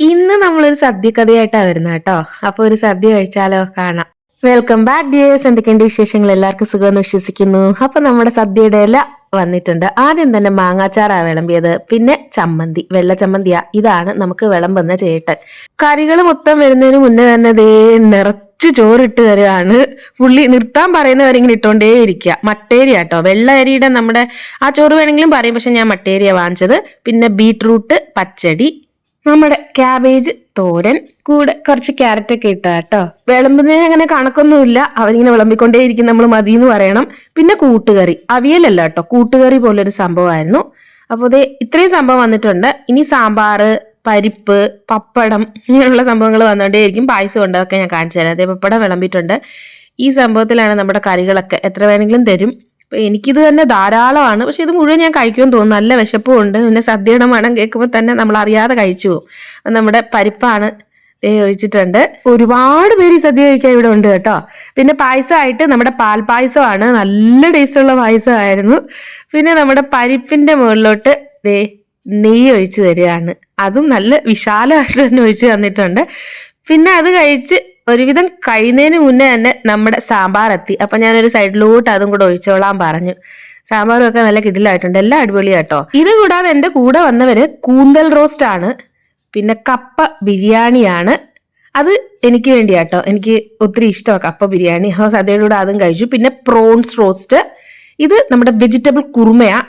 ഇന്ന് നമ്മളൊരു സദ്യ കഥയായിട്ടാണ് വരുന്നത് കേട്ടോ. അപ്പൊ ഒരു സദ്യ കഴിച്ചാലോ കാണാം. വെൽക്കം ബാക്ക് ഡിയേഴ്സ് എന്തൊക്കെയുണ്ട് വിശേഷങ്ങൾ? എല്ലാവർക്കും സുഖം എന്ന് വിശ്വസിക്കുന്നു. അപ്പൊ നമ്മുടെ സദ്യയുടെ ഇല വന്നിട്ടുണ്ട്. ആദ്യം തന്നെ മാങ്ങാച്ചാറാണ് വിളമ്പിയത്. പിന്നെ ചമ്മന്തി വെള്ള ചമ്മന്തിയാ. ഇതാണ് നമുക്ക് വിളമ്പുന്ന ചേട്ടൻ. കറികൾ മൊത്തം വരുന്നതിന് മുന്നേ തന്നെ ദേ നിറച്ച് ചോറിട്ട് തരുവാണ്. പുള്ളി നിർത്താൻ പറയുന്നവരിങ്ങനെ ഇട്ടോണ്ടേ ഇരിക്കുക മട്ടേരിയ കേട്ടോ വെള്ള അരിയുടെ നമ്മുടെ ആ ചോറ് വേണമെങ്കിലും പറയും പക്ഷെ ഞാൻ മട്ടേരിയ വാങ്ങിച്ചത്. പിന്നെ ബീട്രൂട്ട് പച്ചടി നമ്മുടെ ക്യാബേജ് തോരൻ കൂടെ കുറച്ച് ക്യാരറ്റ് ഒക്കെ ഇട്ടാ കേട്ടോ വിളമ്പുന്നതിന് അങ്ങനെ കണക്കൊന്നുമില്ല. അവരിങ്ങനെ വിളമ്പിക്കൊണ്ടേയിരിക്കും നമ്മൾ മതി എന്ന് പറയണം. പിന്നെ കൂട്ടുകറി. അവിയലല്ല കേട്ടോ കൂട്ടുകറി പോലൊരു സംഭവമായിരുന്നു. അപ്പോൾ ദേ ഇത്രയും സംഭവം വന്നിട്ടുണ്ട്. ഇനി സാമ്പാർ പരിപ്പ് പപ്പടം ഇങ്ങനെയുള്ള സംഭവങ്ങൾ വന്നുകൊണ്ടേയിരിക്കും പായസം ഉണ്ട് അതൊക്കെ ഞാൻ കാണിച്ചു തരാം. അതേ പപ്പടം വിളമ്പിയിട്ടുണ്ട്. ഈ സംഭവത്തിലാണ് നമ്മുടെ കറികളൊക്കെ എത്ര വേണമെങ്കിലും തരും. എനിക്കിത് തന്നെ ധാരാളമാണ്. പക്ഷെ ഇത് മുഴുവൻ ഞാൻ കഴിക്കുമെന്ന് തോന്നുന്നു. നല്ല വിശപ്പും ഉണ്ട് പിന്നെ സദ്യയുടെ മണം കേൾക്കുമ്പോൾ തന്നെ നമ്മൾ അറിയാതെ കഴിച്ചു പോകും. നമ്മുടെ പരിപ്പാണ് ഒഴിച്ചിട്ടുണ്ട്. ഒരുപാട് പേര് സദ്യ കഴിക്കാൻ ഇവിടെ ഉണ്ട് കേട്ടോ. പിന്നെ പായസമായിട്ട് നമ്മുടെ പാൽപായസമാണ് നല്ല ടേസ്റ്റ് ടേസ്റ്റുള്ള പായസമായിരുന്നു. പിന്നെ നമ്മുടെ പരിപ്പിന്റെ മുകളിലോട്ട് ദേ നെയ്യ് ഒഴിച്ചു തരികയാണ്. അതും നല്ല വിശാലമായിട്ട് തന്നെ ഒഴിച്ചു തന്നിട്ടുണ്ട്. പിന്നെ അത് കഴിച്ച് ഒരുവിധം കഴിയുന്നതിന് മുന്നേ തന്നെ നമ്മുടെ സാമ്പാർ എത്തി. അപ്പൊ ഞാനൊരു സൈഡിലോട്ട് അതും കൂടെ ഒഴിച്ചോളാൻ പറഞ്ഞു. സാമ്പാറും ഒക്കെ നല്ല കിടിലായിട്ടുണ്ട്. എല്ലാം അടിപൊളിയാട്ടോ ഇത് കൂടാതെ എന്റെ കൂടെ വന്നവര് കൂന്തൽ റോസ്റ്റ് ആണ്. പിന്നെ കപ്പ ബിരിയാണിയാണ്. അത് എനിക്ക് വേണ്ടിയാട്ടോ. എനിക്ക് ഒത്തിരി ഇഷ്ടമാണ് കപ്പ ബിരിയാണി. സദ്യയുടെ കൂടെ അതും കഴിച്ചു. പിന്നെ പ്രോൺസ് റോസ്റ്റ് ഇത് നമ്മുടെ വെജിറ്റബിൾ കുറുമയാ.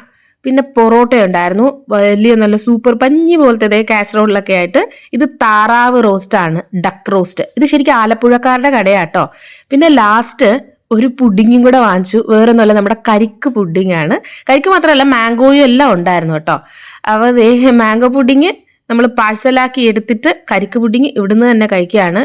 പിന്നെ പൊറോട്ട ഉണ്ടായിരുന്നു. വലിയ നല്ല സൂപ്പർ പഞ്ഞി പോലത്തെ കാസറോളിലൊക്കെ ആയിട്ട്. ഇത് താറാവ് റോസ്റ്റ് ആണ്. ഡക്ക് റോസ്റ്റ് ഇത് ശരിക്കും ആലപ്പുഴക്കാരുടെ കടയാട്ടോ. പിന്നെ ലാസ്റ്റ് ഒരു പുഡിങ്ങും കൂടെ വാങ്ങിച്ചു. വേറെ ഒന്നുമല്ല നമ്മുടെ കരിക്ക് പുഡിംഗ് ആണ്. കരിക്ക് മാത്രമല്ല മാംഗോയും എല്ലാം ഉണ്ടായിരുന്നു കേട്ടോ. അപ്പോൾ മാംഗോ പുഡിങ് നമ്മൾ പാഴ്സലാക്കി എടുത്തിട്ട് കരിക്ക് പുഡിങ് ഇവിടുന്ന് തന്നെ കഴിക്കുകയാണ്.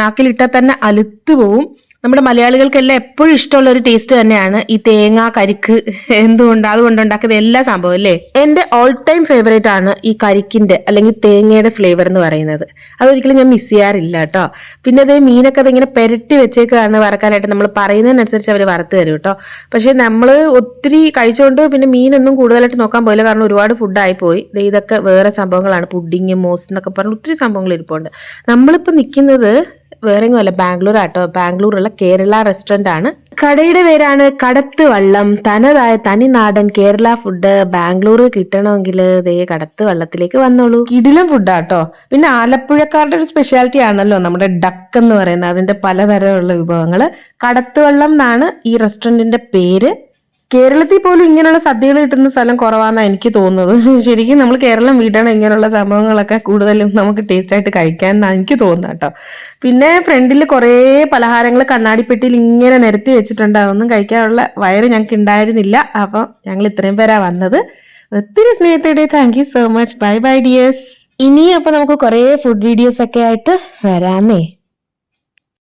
നാക്കിലിട്ടാൽ തന്നെ അലുത്തു പോവും. നമ്മുടെ മലയാളികൾക്കെല്ലാം എപ്പോഴും ഇഷ്ടമുള്ള ഒരു ടേസ്റ്റ് തന്നെയാണ് ഈ തേങ്ങ കരിക്ക് എന്തുകൊണ്ട് അതുകൊണ്ട് ഉണ്ടാക്കുന്ന എല്ലാ സംഭവം അല്ലേ? എന്റെ ഓൾ ടൈം ഫേവറേറ്റ് ആണ് ഈ കരിക്കിന്റെ അല്ലെങ്കിൽ തേങ്ങയുടെ ഫ്ലേവർ എന്ന് പറയുന്നത്. അതൊരിക്കലും ഞാൻ മിസ് ചെയ്യാറില്ല കേട്ടോ. പിന്നെ അതേ മീനൊക്കെ അതിങ്ങനെ പെരട്ടി വെച്ചേക്കാണ് വറക്കാനായിട്ട് നമ്മൾ പറയുന്നതിനനുസരിച്ച് അവർ വറുത്ത് തരും കേട്ടോ. പക്ഷെ നമ്മൾ ഒത്തിരി കഴിച്ചുകൊണ്ട് പിന്നെ മീനൊന്നും കൂടുതലായിട്ട് നോക്കാൻ പോയില്ല. കാരണം ഒരുപാട് ഫുഡായി പോയി. ഇതൊക്കെ വേറെ സംഭവങ്ങളാണ്. പുഡിങ് മോസ് എന്നൊക്കെ പറഞ്ഞ് ഒത്തിരി സംഭവങ്ങൾ ഇരിപ്പുണ്ട്. നമ്മളിപ്പോൾ നിൽക്കുന്നത് വേറെങ്ങും അല്ല ബാംഗ്ലൂർ ആട്ടോ ബാംഗ്ലൂരുള്ള കേരള റെസ്റ്റോറന്റ് ആണ്. കടയുടെ പേരാണ് കടത്ത് വള്ളം തനതായ തനിനാടൻ കേരള ഫുഡ് ബാംഗ്ലൂർ കിട്ടണമെങ്കിൽ ദേ കടത്ത് വള്ളത്തിലേക്ക് വന്നോളൂ കിടിലം ഫുഡാട്ടോ പിന്നെ ആലപ്പുഴക്കാരുടെ ഒരു സ്പെഷ്യാലിറ്റി ആണല്ലോ നമ്മുടെ ഡക്ക് എന്ന് പറയുന്നത്. അതിന്റെ പലതരമുള്ള വിഭവങ്ങൾ കടത്ത് വള്ളം എന്നാണ് ഈ റെസ്റ്റോറന്റിന്റെ പേര്. കേരളത്തിൽ പോലും ഇങ്ങനെയുള്ള സദ്യകൾ കിട്ടുന്ന സ്ഥലം കുറവാണെന്നാണ് എനിക്ക് തോന്നുന്നത്. ശരിക്കും നമ്മൾ കേരളം വിടണം ഇങ്ങനെയുള്ള സംഭവങ്ങളൊക്കെ കൂടുതലും നമുക്ക് ടേസ്റ്റ് ആയിട്ട് കഴിക്കാൻ എന്നാണ് എനിക്ക് തോന്നുന്നത് കേട്ടോ. പിന്നെ ഫ്രണ്ടിൽ കുറേ പലഹാരങ്ങൾ കണ്ണാടിപ്പെട്ടിയിൽ ഇങ്ങനെ നിരത്തി വെച്ചിട്ടുണ്ട്. അതൊന്നും കഴിക്കാനുള്ള വയറ് ഞങ്ങൾക്ക് ഉണ്ടായിരുന്നില്ല അപ്പം ഞങ്ങൾ ഇത്രയും പേരാ വന്നത്. ഒത്തിരി സ്നേഹത്തോടെ thank you so much bye bye dears ഇനി അപ്പൊ നമുക്ക് കുറേ ഫുഡ് വീഡിയോസ് ഒക്കെ ആയിട്ട് വരാന്നേ.